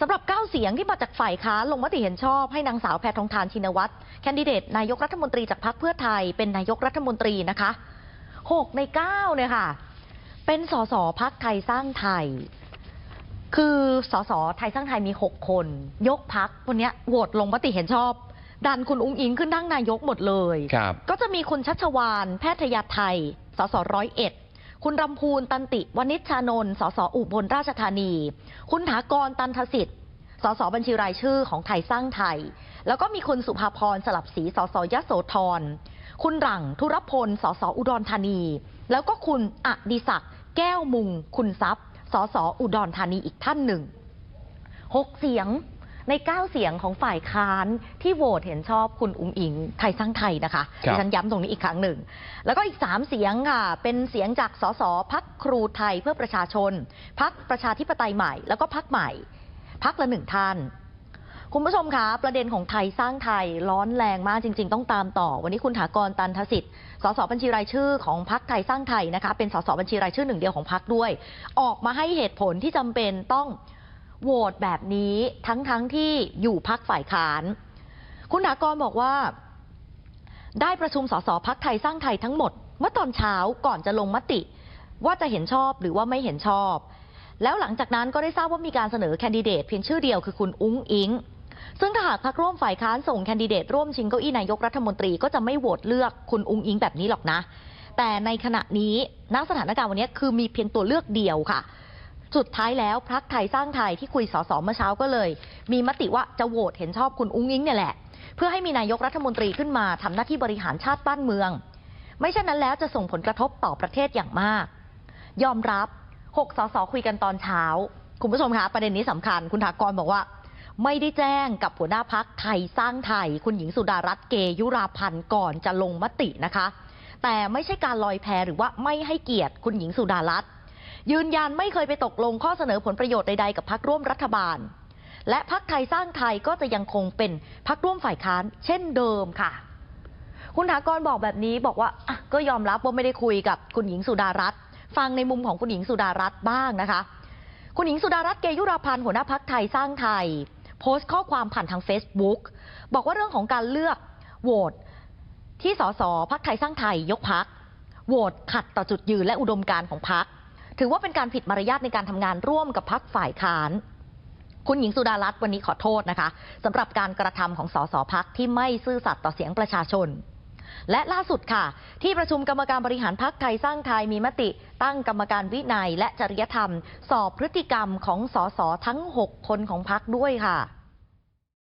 สำหรับ 9 เสียงที่มาจากฝ่ายค้านลงมติเห็นชอบให้นางสาวแพทองทานชินวัตรแคนดิเดตนายกรัฐมนตรีจากพรรคเพื่อไทยเป็นนายกรัฐมนตรีนะคะ 6 ใน 9 เนี่ยค่ะ เป็นสสพักไทยสร้างไทย คือสสไทยสร้างไทยมี 6 คน ยกพักวันเนี้ยโหวตลงมติเห็นชอบ ดันคุณอุ้งอิงขึ้นนั่งนายกหมดเลยครับก็จะมีคุณชัชวานแพทยาไทย สสร้อยเอ็ด คุณรำพูนตันติวณิชชานนท์สสอุบลราชธานี คุณถากรตันทสิทธิ์สสบัญชีรายชื่อของไทยสร้างไทย แล้วก็มีคุณสุภาพรสลับศรีสสยโสธร คุณหลังธุรพลสสอุดรธานี แล้วก็คุณอดิศักดิ์แก้วมุง คุณทรัพย์สสอุดรธานีอีกท่านหนึ่งหกเสียง ใน 9 เสียงของฝ่ายค้านที่โหวตเห็นชอบคุณอุ้งอิงไทยสร้างไทยนะคะครับดิฉันย้ำตรงนี้อีกครั้งหนึ่ง แล้วก็อีก 3 เสียงค่ะ เป็นเสียงจากสสพักครูไทยเพื่อประชาชน พักประชาธิปไตยใหม่ แล้วก็พักใหม่ พักละหนึ่งท่านคุณผู้ชมคะประเด็นของไทยสร้างไทยร้อนแรงมากจริง ๆ ต้องตามต่อ วันนี้คุณถากรตันทสิทธิ์สสบัญชีรายชื่อของพักไทยสร้างไทยนะคะเป็นสสบัญชีรายชื่อหนึ่งเดียวของพักด้วย ออกมาให้เหตุผลที่จำเป็นต้อง โหวตแบบนี้ทั้งๆทที่อยู่พักฝ่ายค้าน คุณถากรบอกว่า ได้ประชุมสสพักไทยสร้างไทยทั้งหมด เมื่อตอนเช้าก่อนจะลงมติ ว่าจะเห็นชอบหรือว่าไม่เห็นชอบ แล้วหลังจากนั้นก็ได้ทราบว่ามีการเสนอแคนดิเดตเพียงชื่อเดียวคือคุณอุ้งอิงซึ่งถ้าหากพักร่วมฝ่ายค้านส่งแคนดิเดตร่วมชิงเก้าอี้นายกรัฐมนตรีก็จะไม่โหวตเลือกคุณอุ้งอิงแบบนี้หรอกนะ แต่ในขณะนี้ณสถานการณ์วันนี้คือมีเพียงตัวเลือกเดียวค่ะ สุดท้ายแล้วพักไทยสร้างไทยที่คุยสสเมื่อเช้าก็เลย มีมติว่าจะโหวตเห็นชอบคุณอุ้งอิงเนี่ยแหละ เพื่อให้มีนายกรัฐมนตรีขึ้นมาทำหน้าที่บริหารชาติบ้านเมือง ไม่เช่นนั้นแล้วจะส่งผลกระทบต่อประเทศอย่างมาก ยอมรับ6สสคุยกันตอนเช้า คุณผู้ชมคะประเด็นนี้สำคัญคุณถากรบอกว่า ไม่ได้แจ้งกับหัวหน้าพักไทยสร้างไทย คุณหญิงสุดารัตน์เกยุราพันธ์ก่อนจะลงมตินะคะ แต่ไม่ใช่การลอยแพหรือว่าไม่ให้เกียรติคุณหญิงสุดารัตน์ ยืนยันไม่เคยไปตกลงข้อเสนอผลประโยชน์ใดๆกับพักร่วมรัฐบาล และพักไทยสร้างไทยก็จะยังคงเป็นพักร่วมฝ่ายค้าน เช่นเดิมค่ะ คุณถากรบอกแบบนี้บอกว่าก็ยอมรับว่าไม่ได้คุยกับคุณหญิงสุดารัตน์ฟังในมุมของคุณหญิงสุดารัตน์บ้างนะคะ คุณหญิงสุดารัตน์เกยุราพันธ์หัวหน้าพักไทยสร้างไทย โพสต์ข้อความผ่านทาง Facebook บอกว่าเรื่องของการเลือกโหวตที่สสพักไทยสร้างไทยยกพักโหวตขัดต่อจุดยืนและอุดมการณ์ของพัก ถือว่าเป็นการผิดมารยาทในการทำงานร่วมกับพักฝ่ายค้าน คุณหญิงสุดารัตน์วันนี้ขอโทษนะคะสำหรับการกระทำของสสพักที่ไม่ซื่อสัตย์ต่อเสียงประชาชน และล่าสุดค่ะ ที่ประชุมกรรมการบริหารพักไทยสร้างไทยมีมติ ตั้งกรรมการวินัยและจริยธรรม สอบพฤติกรรมของสสทั้ง 6 คนของพักด้วยค่ะ